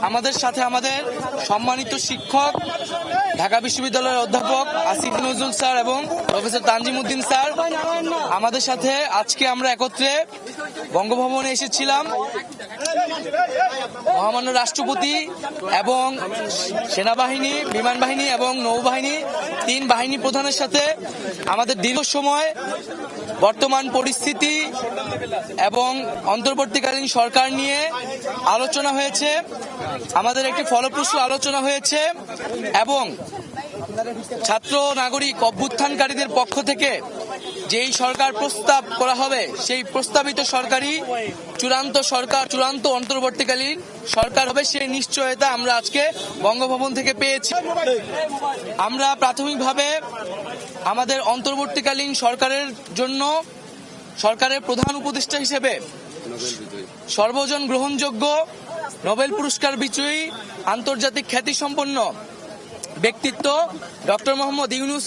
আমাদের সাথে আমাদের সম্মানিত শিক্ষক, ঢাকা বিশ্ববিদ্যালয়ের অধ্যাপক আসিফ নজরুল স্যার এবং প্রফেসর তানজিম উদ্দিন স্যার। আমাদের সাথে আজকে আমরা একত্রে বঙ্গভবনে এসেছিলাম। মহামান্য রাষ্ট্রপতি এবং সেনাবাহিনী বিমান বাহিনী এবং নৌবাহিনী, তিন বাহিনী প্রধানের সাথে আমাদের দীর্ঘ সময় বর্তমান পরিস্থিতি এবং অন্তর্বর্তীকালীন সরকার নিয়ে আলোচনা হয়েছে, আমাদের একটি ফলপ্রসূ আলোচনা হয়েছে এবং ছাত্র নাগরিক অভ্যুত্থানকারীদের পক্ষ থেকে যেই সরকার প্রস্তাব করা হবে, সেই প্রস্তাবিত সরকারি চূড়ান্ত সরকার, চূড়ান্ত অন্তর্বর্তীকালীন সরকার হবে, সেই নিশ্চয়তা আমরা আজকে বঙ্গভবন থেকে পেয়েছি। আমরা প্রাথমিকভাবে আমাদের অন্তর্বর্তীকালীন সরকারের জন্য সরকারের প্রধান উপদেষ্টা হিসেবে সর্বজন গ্রহণযোগ্য, নোবেল পুরস্কার বিজয়ী, আন্তর্জাতিক খ্যাতিসম্পন্ন ব্যক্তিত্ব ডক্টর মোহাম্মদ ইউনুস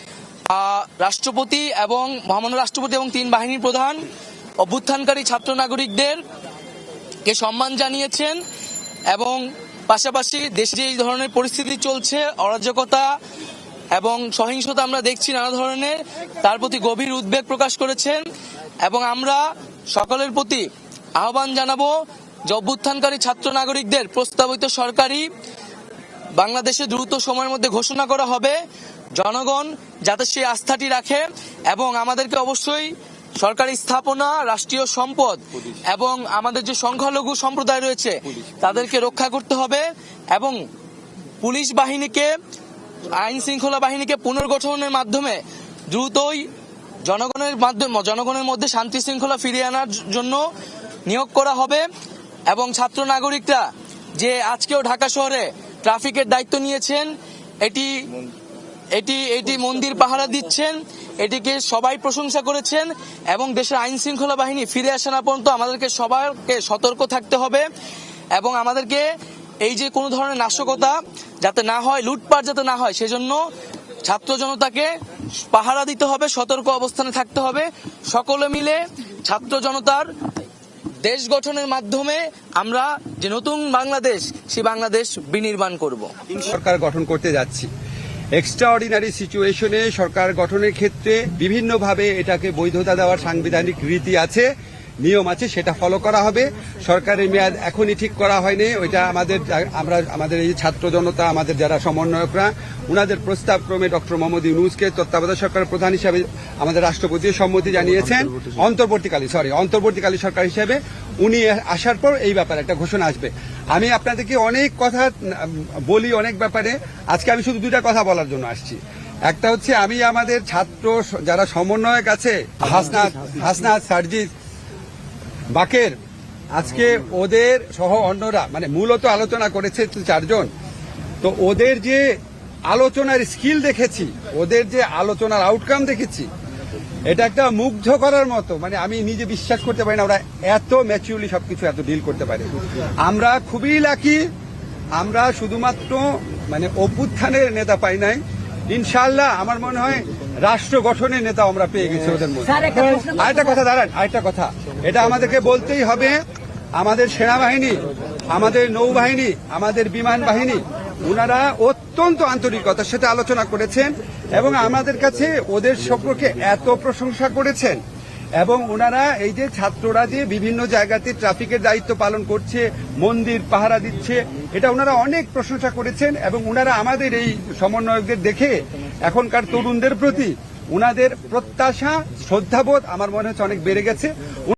রাষ্ট্রপতি এবং মহামান্য রাষ্ট্রপতি এবং তিন বাহিনীর প্রধান, অভ্যুত্থানকারী ছাত্র নাগরিকদের কে সম্মান জানিয়েছেন এবং পাশাপাশি দেশে যে এই ধরনের পরিস্থিতি চলছে, অরাজকতা এবং সহিংসতা আমরা দেখছি নানা ধরনের, তার প্রতি গভীর উদ্বেগ প্রকাশ করেছেন এবং আমরা সকলের প্রতি আহ্বান জানাব যে অভ্যুত্থানকারী ছাত্র নাগরিকদের প্রস্তাবিত সরকারি বাংলাদেশে দ্রুত সময়ের মধ্যে ঘোষণা করা হবে। জনগণ যাতে সেই আস্থাটি রাখে এবং আমাদেরকে অবশ্যই সরকারি স্থাপনা রাষ্ট্রীয় সম্পদ এবং আমাদের যে সংখ্যালঘু সম্প্রদায় রয়েছে তাদেরকে রক্ষা করতে হবে এবং পুলিশ বাহিনীকে আইন শৃঙ্খলা বাহিনীকে পুনর্গঠনের মাধ্যমে দ্রুতই জনগণের মাধ্যমে জনগণের মধ্যে শান্তি শৃঙ্খলা ফিরিয়ে আনার জন্য নিয়োগ করা হবে এবং ছাত্র নাগরিকরা যে আজকেও ঢাকা শহরে ট্রাফিকের দায়িত্ব নিয়েছেন এটি এটি এটি মন্দির পাহারা দিচ্ছেন, এটিকে সবাই প্রশংসা করেছেন, এবং দেশের আইন শৃঙ্খলা বাহিনী ফিরে আসা না পর্যন্ত আমাদেরকে সবাইকে সতর্ক থাকতে হবে, এবং আমাদেরকে এই যে কোনো ধরনের নাশকতা যাতে না হয়, লুটপাট যাতে না হয়, সেজন্য ছাত্র জনতাকে পাহারা দিতে হবে, সতর্ক অবস্থানে থাকতে হবে। সকলে মিলে ছাত্র জনতার দেশ গঠনের মাধ্যমে আমরা যে নতুন বাংলাদেশ, সেই বাংলাদেশ বিনির্মাণ করব। সরকার গঠন করতে যাচ্ছি। এক্সট্রা অর্ডিনারি সিচুয়েশনে সরকার গঠনের ক্ষেত্রে বিভিন্নভাবে এটাকে বৈধতা দেওয়ার সাংবিধানিক রীতি আছে। নিয়ম আছে, সেটা ফলো করা হবে। সরকারের মেয়াদ এখনই ঠিক করা হয়নি। ওইটা আমাদের আমরা, আমাদের এই ছাত্র জনতা, আমাদের যারা সমন্বয়করা ওনাদের প্রস্তাব ক্রমে ডক্টর মোহাম্মদ ইউনুসকে তত্ত্বাবধায়ক সরকারের প্রধান হিসাবে আমাদের রাষ্ট্রপতি সম্মতি জানিয়েছেন। অন্তর্বর্তীকালীন সরি অন্তর্বর্তীকালীন সরকার হিসেবে উনি আসার পর এই ব্যাপারে একটা ঘোষণা আসবে। আমি আপনাদেরকে অনেক কথা বলি অনেক ব্যাপারে। আজকে আমি শুধু দুটা কথা বলার জন্য আসছি। একটা হচ্ছে আমি আমাদের ছাত্র যারা সমন্বয়ক আছে, হাসনাত হাসনাত সার্জিৎ বাকের, আজকে ওদের সহ অন্যরা মানে মূলত আলোচনা করেছে চারজন, তো ওদের যে আলোচনার স্কিল দেখেছি, ওদের যে আলোচনার আউটকাম দেখেছি, এটা একটা মুগ্ধ করার মতো মানে আমি নিজে বিশ্বাস করতে পারি না, ওরা এত ম্যাচিউরলি সবকিছু এত ডিল করতে পারে। আমরা খুবই লাকি আমরা শুধুমাত্র মানে অভ্যুত্থানের নেতা পাই নাই। ইনশাল্লাহ আমার মনে হয় রাষ্ট্র গঠনের নেতা আমরা পেয়ে গেছি ওদের মধ্যে। আরেকটা কথা দাঁড়ান আরেকটা কথা। এটা আমাদেরকে বলতেই হবে আমাদের সেনাবাহিনী আমাদের নৌবাহিনী আমাদের বিমান বাহিনী ওনারা অত্যন্ত আন্তরিকতার সাথে আলোচনা করেছেন এবং আমাদের কাছে ওদের সম্পর্কে এত প্রশংসা করেছেন। এবং ওনারা এই যে ছাত্ররা যে বিভিন্ন জায়গাতে ট্রাফিকের দায়িত্ব পালন করছে, মন্দির পাহারা দিচ্ছে, এটা ওনারা অনেক প্রশংসা করেছেন এবং ওনারা আমাদের এই সমন্বয়কদের দেখে এখনকার তরুণদের প্রতি ওনাদের প্রত্যাশা, শ্রদ্ধাবোধ আমার মনে হচ্ছে অনেক বেড়ে গেছে।